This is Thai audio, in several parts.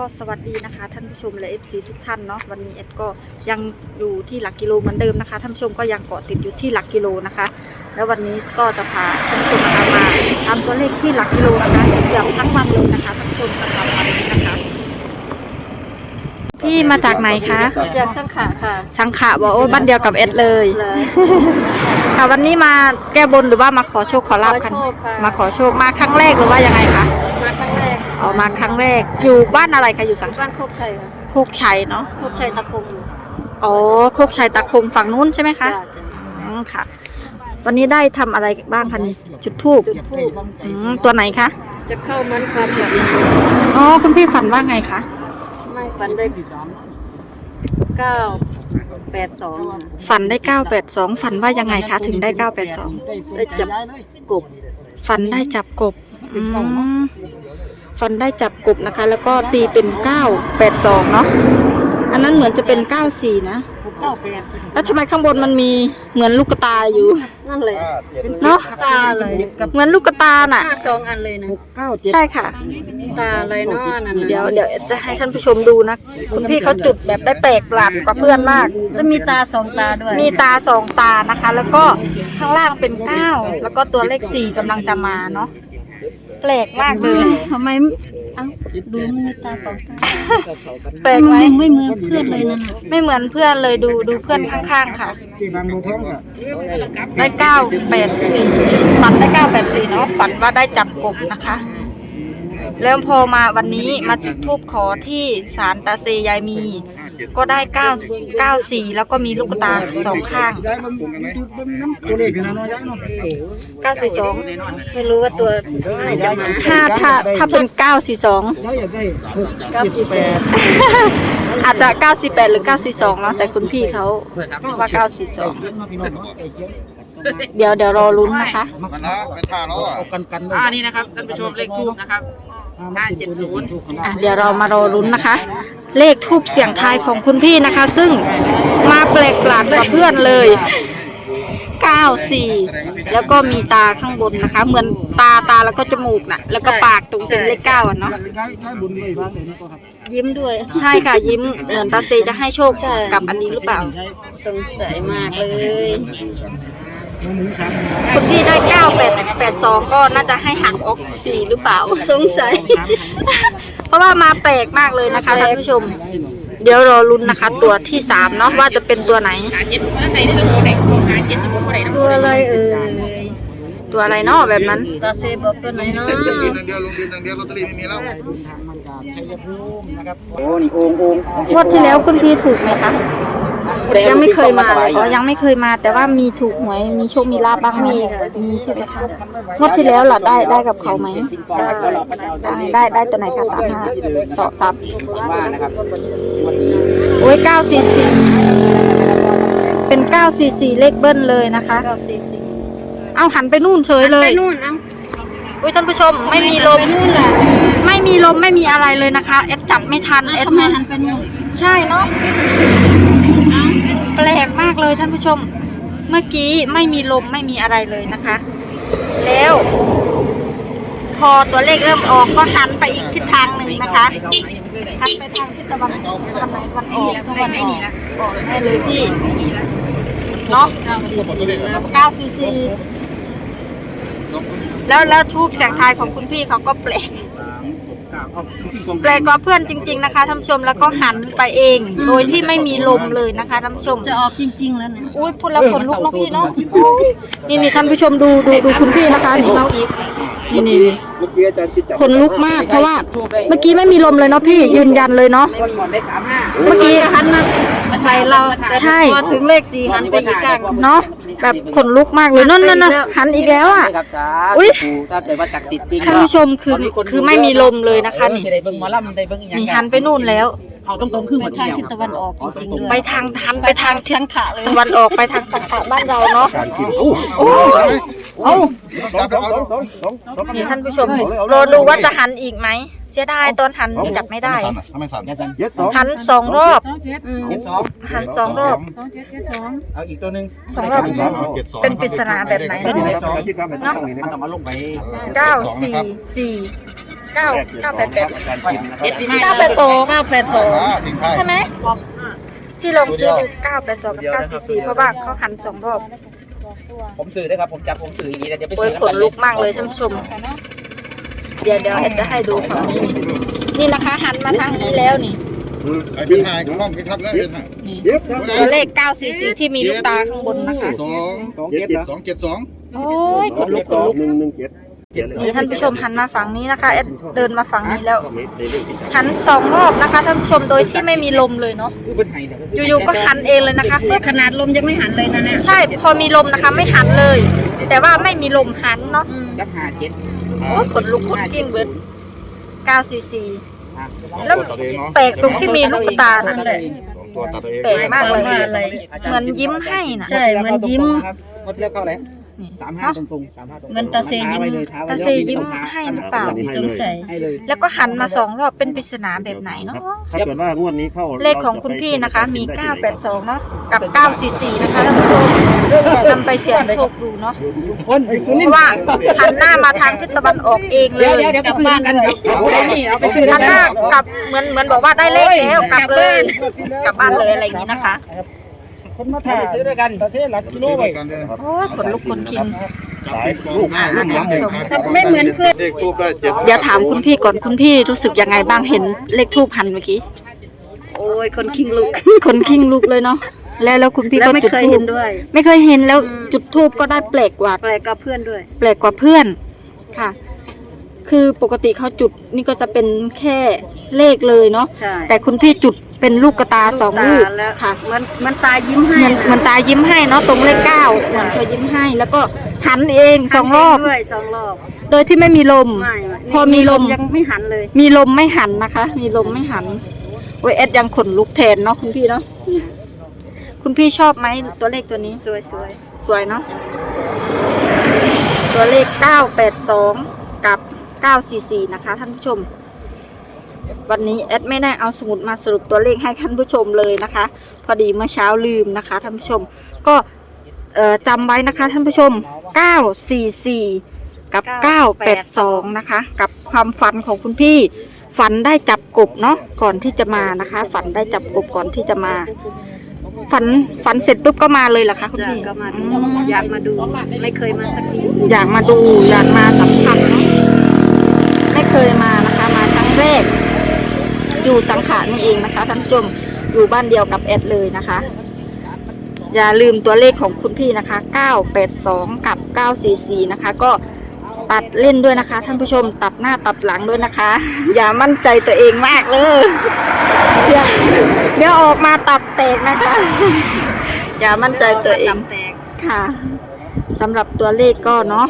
ก็สวัสดีนะคะท่านผู้ชมและ FC ทุกท่านเนาะวันนี้เอ็ดก็ยังอยู่ที่หลักกิโลเหมือนเดิมนะคะท่านผู้ชมก็ยังเกาะติดอยู่ที่หลักกิโลนะคะ แล้ววันนี้ก็จะพาท่านผู้ชมนะคะมาตามตัวเลขที่หลักกิโลนะคะเกือบทั้งวันเลยนะคะท่านผู้ชมสำหรับวันนี้นะคะ พี่มาจากไหนคะจากสังขะค่ะสังขะบอกโอ้บ้านเดียวกับเอ็ดเลยเลยค่ะวันนี้มาแก้บนหรือว่ามาขอโชคขอลาบกันขอโชคค่ะมาขอโชคมาครั้งแรกหรือว่ายังไงคะมาครั้งแรก ออกมาครั้งแรก อยู่บ้านอะไรคะอยู่สังขะบ้านโคกชัยค่ะโคกชัยเนาะโคกชัยตะคงอ๋อโคกชัยตะคงฝั่งนู้นใช่ไหมคะจ้าจ้าอืมค่ะ วันนี้ได้ทำอะไรบ้างคะนี่จุดทูบจุดทูบอืมตัวไหนคะจะเข้ามันความแบบอ๋อคุณพี่ฝันว่าไงคะไม่ฝันได้เก้าแปดสองฝันได้เก้าแปดสองฝันว่ายังไงคะถึงได้เก้าแปดสองได้จับกบฝันได้จับกบอืม ฝันได้จับกบนะคะ แล้วก็ตีเป็นเก้าแปดสองเนาะอันนั้นเหมือนจะเป็นเก้าสี่นะ เก้าแปดแล้วทำไมข้างบนมันมีเหมือนลูกกระตาอยู่ นั่นแหละเนาะตาเลยเหมือนลูกกระตาน่ะห้าสองอันเลยนะใช่ค่ะ ตาอะไรเนาะนั่นน่ะเดี๋ยวเดี๋ยวจะให้ท่านผู้ชมดูนะ คุณพี่เขาจุดแบบได้แปลกประหลาดกว่าเพื่อนมาก จะมีตาสองตาด้วยมีตาสองตานะคะ แล้วก็ข้างล่างเป็นเก้าแล้วก็ตัวเลขสี่กำลังจะมาเนาะแปลกมากเลยทำไมเอ้าดูมันมีตาสองตาแปลกไหมไม่เหมือนเพื่อนเลยนั่นน่ะไม่เหมือนเพื่อนเลยดูดูเพื่อนข้างๆค่ะที่นางดูท้องอะได้เก้าแปดสี่ฝันได้เก้าแปดสี่เนาะฝันว่าได้จับกบนะคะ แล้วพอมาวันนี้มาจุดทูบขอที่ศาลตาเซยายมี ก็ได้เก้าเก้าสี่แล้วก็มีลูกตาสองข้างย้ายมันจุดเบิ่งน้ำตัวเลขนะเนาะย้ายเนาะเก้าสี่สองไม่รู้ว่าตัวไหนจะมาถ้าถ้าถ้าเป็นเก้าสี่สองย้ายอยากได้หกเก้าสิบแปดอาจจะเก้าสี่แปดหรือเก้าสี่สองเนาะแต่คุณพี่เขาว่าเก้าสี่สองเขียนมาพี่น้องเนาะไอ้เขียนเดี๋ยวเดี๋ยวรอลุ้นนะคะมันนะไปท่าเนาะเอากันกันอ่านี่นะครับท่านผู้ชมเลขทูบนะครับอะเดี๋ยวเรามารอลุ้นนะคะ เลขทูบเสียงทายของคุณพี่นะคะ ซึ่งมาแปลกประหลาดกว่าเพื่อนเลย 94 แล้วก็มีตาข้างบนนะคะ เหมือนตาตาแล้วก็จมูกน่ะ แล้วก็ปากตรงเป็นเลขเก้าอะเนาะย้ายย้ายบุญเลยบ้างเลยนะครับยิ้มด้วย ใช่ค่ะยิ้มเหมือนตาเซจะให้โชคใช่กับอันนี้หรือเปล่า สงสัยมากเลย หมูหมูสามคุณพี่ได้9882ก็น่าจะให้หักออก4หรือเปล่า สงสัย เพราะว่ามาแปลกมากเลยนะคะท่านผู้ชม เดี๋ยวรอลุ้นนะคะ ตัวที่สามเนาะว่าจะเป็นตัวไหนหาเจ็ดอันไหนที่ต้องโมเด็กหาเจ็ดที่ผมไม่ได้ตัวอะไรเอ่ยตัวอะไรเนาะแบบนั้นตาเซบอกตัวไหนเนาะลงดินอย่างเดียวลงดินอย่างเดียวลอตเตอรี่ไม่มีแล้วทางมันจากชัยภูมินะครับโอ้นี่โอ่งโอ่งงวดที่แล้วคุณพี่ถูกไหมคะ ยังไม่เคยมาเลยอ๋อยังไม่เคยมา แต่ว่ามีถูกหวยมีโชคมีลาบบ้างไหมีค่ะมีใช่ไหมคะงวดที่แล้วล่ะได้ได้กับเขาไหมได้ได้ได้ตัวไหนคะสามห้าสองสามว่านะครับโอ้ยเก้าสี่สี่เป็นเก้าสี่สี่เลขเบิ้ลเลยนะคะเก้าสี่สี่เอาหันไปนู่นเฉยเลยไปนู่นเอ้าอุ้ยท่านผู้ชมไม่มีลมไปนู่นล่ะไม่มีลมไม่มีอะไรเลยนะคะเอ็ดจับไม่ทันเอ็ดทำไมหันไปนู่นใช่เนาะ แปลกมากเลยท่านผู้ชม เมื่อกี้ไม่มีลมไม่มีอะไรเลยนะคะ แล้ว พอตัวเลขเริ่มออกก็หันไปอีกทิศทางหนึ่งนะคะหันไปทางทิศตะวันตะวันไหนตะวันออกตะวันออกออกได้เลยพี่เนาะเก้าสี่สี่แล้วแล้วแล้วทูบเสียงทายของคุณพี่เขาก็แปลก แปลกกว่าเพื่อนจริง ๆนะคะท่านผู้ชมแล้วก็หันไปเอง โดยที่ไม่มีลมเลยนะคะท่านผู้ชมจะออกจริง ๆ แล้วเนี่ยอุ้ยพูดแล้วขนลุกเนาะพี่เนาะนี่นี่ท่านผู้ชมดูดูดูคุณพี่นะคะนี่ นี่นี่เมื่อกี้อาจารย์จิตจับขนลุกมากเพราะว่า เมื่อกี้ไม่มีลมเลยเนาะพี่ยืนยันเลยเนาะวันก่อนได้สามห้าเมื่อกี้หันมาใส่เราแต่ใช่พอถึงเลขสี่หันไปอีกข้างเนาะแบบขนลุกมากเลยนั่นนั่นน่ะหันอีกแล้วอะครับสาอุ๊ยธุถ้าเกิดว่าศักดิ์สิทธิ์จริงท่านผู้ชมคือคือไม่มีลมเลยนะคะนี่จะได้เบิ่งหมอลำได้เบิ่งอีกอย่างนี่หันไปนู่นแล้ว เอาตรงๆขึ้นหไปมดทางเดียวทิศตะวันออกจริงๆด้วยไปทางหันไปทางทิศสังขะเลยตะวันออกไปทางสังขะบ้านเราเนาะการกินโอ้โอ้เอ้าต้องจับสแล้วองสองสองสองนี่ท่านผู้ชมรอดูว่าจะหันอีกไหมเสียดายตอนหันจับไม่ได้ทำไมสั่นอย่าสั่นเจ็ดสองหันสองรอบอืมเจ็ดสองหันสองรอบเอาอีกตัวหนึ่งสองรอบเป็นปริศนาแบบไหนเป็นเนาะสองที่ทำให้ต้องนี่นะมันต้องมาลงไปเก้าสี่สี่ เก้าเก้าแปดแปดเจ็ดที่ห้าเก้าแปดสองเก้าแปดสองอ่าทิ้งท้ายใช่ไหมพี่ลองซื้อดูเก้าแปดสองกับเก้าสี่สี่เพราะว่าเขาหันสองรอบผมสื่อได้ครับ ผมจับผมสื่ออย่างนี้แล้วจะไปโอ้สื่ยอขนลุกมากเลยท่านผู้ชม เดี๋ยวเดี๋ยวเอ็ดจะให้ดูฝั่งนี้นี่นะคะ หันมาทางนี้แล้วนี่ไอ้เป็นถ่ายของห้องเป็นทักแล้วเป็นถ่ายตัวเลข 944 ที่มีลูกตาข้างบนนะคะสองสองเจ็ดเหรอสองเจ็ดสองโอ้ยขนลุกขนลุกเจ็ด นี่ท่านผู้ชมหันมาฝั่งนี้นะคะเอ็ดเดินมาฝั่งนี้แล้ว หันสองรอบนะคะท่านผู้ชมโดยที่ไม่มีลมเลยเนาะผู้เป็นไห้เนี่ยอยู่ๆก็หันเองเลยนะคะขนาดลมยังไม่หันเลยนะเนี่ยใช่พอมีลมนะคะไม่หันเลย แต่ว่าไม่มีลมหันเนาะจับห้าเจ็ดโอ้ยขนลุกขนกิ้งเบิด944อะแล้วตัดเองเนาะแปลกตรงที่มีลูกตานั่นแหละสองตัวตัดเองแปลกมากเลยว่าอะไรเหมือนยิ้มให้นะใช่มันยิ้มหมดเรียกเข้าเล ยสามห้าตรงๆสามห้าตรงๆมันตาเซยิ้มท้ไว้เลยท้ไว้ตาเซยิ้มให้หรือเปล่า สงสัย ให้เลย แล้วก็หันมาสองรอบเป็นปริศนาแบบไหนเนาะ ถ้าเกิดว่างวดนี้เข้าเลขของคุณพี่นะคะ มี 982 เนาะ กับ 944 นะคะท่านผู้ชมนำไปเสี่ยงโชคดูเนาะคนสุเพนินราะว่าหันหน้ามาทางทิศตะวันออกเองเลเดี๋ยวยเดี๋ยวเดี๋ยวไปซื้อกันครับเอาไปนี่เอาไปซื้อหันหกัน้านกลับเหมือนเหมือนบอกว่าได้เลขแล้วกลับเลย กลับบ้านเลยอะไรอย่างนี้นะคะ คนมาถ่ายไปซื้อด้วยกันประเทศหลักกิโลไปกันเลยโอ้ยขนลุกขนคิงสายลูกลูกหลานเด็กครับไม่เหมือนเพื่อนเลขทูบได้เจ็ดเดี๋ยวถามคุณพี่ก่อนคุณพี่รู้สึกยังไงบ้างเห็นเลขทูบหันเมื่อกี้โอ้ยคนคิงลุกคนคิงลุกเลยเนาะแล้วแล้วคุณพี่แล้วก็ไม่จุดเคยทูเห็บนด้วย ไม่เคยเห็นแล้วจุดทูบก็ได้แปลกกว่าแปลกกับเพื่อนด้วย แปลกกว่าเพื่อนค่ะ คือปกติเขาจุดนี่ก็จะเป็นแค่เลขเลยเนาะใช่แต่คุณพี่จุด เป็นลูกกระตาสองลูกตาแล้วค่ะเหมันเหมันตายิ้มให้เหมือนเหมือนตายิ้มให้เนาะตรงเลขเก้าเหมือนเขายิ้มให้ แล้วก็หันเองสองรอบด้วยสองรอบ โดยที่ไม่มีลมไม่พอมีลมยังไม่หันเลย มีลมไม่หันนะคะ มีลมไม่หันโอ้ยเอ็ดยังขนลุกแทนเนาะคุณพี่เนาะคุณพี่ชอบไหมตัวเลขตัวนี้สวยสวยสวยเนาะตัวเลข 982 กับ 944 นะคะท่านผู้ชม วันนี้แอดไม่ได้เอาสมุดมาสรุปตัวเลขให้ท่านผู้ชมเลยนะคะ พอดีเมื่อเช้าลืมนะคะท่านผู้ชม ก็เอ่อจำไว้นะคะท่านผู้ชม 944 กับ 982 นะคะ กับความฝันของคุณพี่ ฝันได้จับกบเนาะก่อนที่จะมานะคะ ฝันได้จับกบก่อนที่จะมา ฝันฝันเสร็จปุ๊บก็มาเลยเหรอคะคุณจ้ะพี่ก็มาดูอืมอยากมาดูไม่เคยมาสักทีอยากมาดูอยากมาสัมผัสเนาะไม่เคยมานะคะมาครั้งแรก อยู่สังขารนี่เองนะคะท่านผู้ชมอยู่บ้านเดียวกับแอดเลยนะคะ อย่าลืมตัวเลขของคุณพี่นะคะ 982 กับ 944 นะคะ ก็ตัดเล่นด้วยนะคะ ท่านผู้ชมตัดหน้าตัดหลังด้วยนะคะ อย่ามั่นใจตัวเองมากเลยเดี๋ยวออกมาตับแตกนะคะ อย่ามั่นใจตัวเองค่ะสำหรับตัวเลขก็เนาะ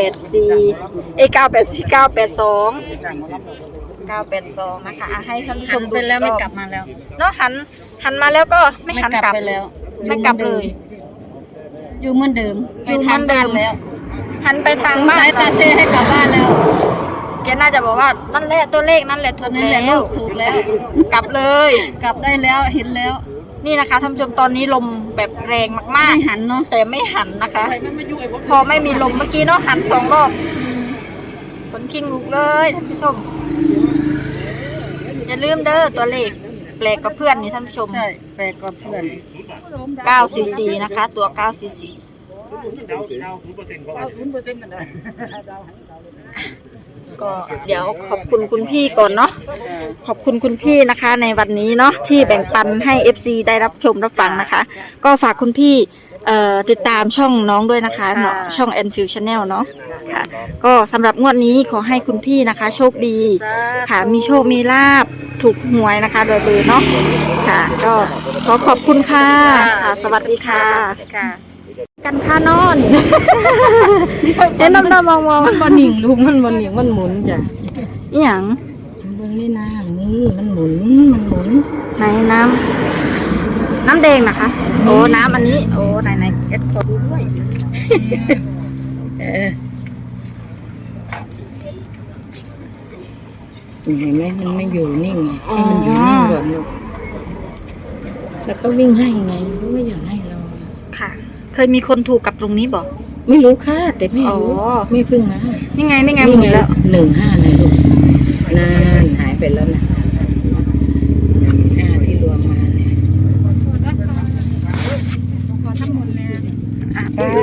984เอ้ย984 982 982นะคะอะให้ท่านผู้ชหัมนดูไปแล้วอีไม่รอบกลับมาแล้ว เนาะหันหันมาแล้วก็ไม่หันกลับไปแล้วไม่กลับเลย อยู่เหมือนเดิมอยู่เหมือนเดิม ไปทางบ้านแล้วหันไปทางสงบ้าสันยตาเซให้กลับบ้านแล้วแกน่าจะบอกว่านั่นแหละตัวเลขนั่นแหละถูตัวกนั้นแหละแล้ลูวกถูกแล้ว กลับเลย กลับได้แล้วเห็นแล้วนี่นะคะท่านผู้ชมตอนนี้ลมแบบแรงมากไม่หันเนาะๆ แต่ไม่หันนะคะ พอไม่มีลมเมื่อกี้เนาะหันสองรอบคนคิงลุกเลยท่านผู้ชม อย่าลืมเด้อตัวเลขแปลกกับเพื่อนนี่ท่านผู้ชม ใช่แปลกกว่าเพื่อน944 นะคะ ตัว 944ก็เดี๋ยวขอบคุณคุณพี่ก่อนเนาะ ขอบคุณคุณพี่นะคะในวันนี้เนาะที่แบ่งปันให้ FC ได้รับชมรับฟังนะคะ ก็ฝากคุณพี่ เอ่อติดตามช่องน้องด้วยนะคะเนาะช่อง e n f i e l Channel เนาะค่ะ ก็สำหรับงวดนี้ขอให้คุณพี่นะคะ โชคดี ค่ะ มีโชคมีลาบถูกหวยนะคะ โดยเบอร์เนาะค่ะ ก็ขอขอบคุณค่ะค่ะ สวัสดีค่ะ ค่ะ กันค่านอนเห็นน้ำตามองมองมันบอนิ่งลูกมันบอนิ่งมันหมุนจ้ะอหย่าง เบิ่งนี่น้ำนี่มันหมุนมันหมุน ไหนน้ำ น้ำแดงนะคะ โอ้น้ำอันนี้ โอ้ไหนไหนเอ็ดขอดูด้วยนี่เห็นไหมมันไม่อยู่นิ่งไงให้มันอยู่นิ่งก่อนลูกแล้วก็วิ่งให้ไงก็ไม่อยากให้เราค่ะ เคยมีคนถูกกับตรงนี้บอกไม่รู้ค่ะ แต่แม่รู้อ๋อแม่เพึ่งนะนี่ไงนี่ไงนี่หมไงดแล้วหนึ่งห้าเลยลูกนานหายไปแล้วนะ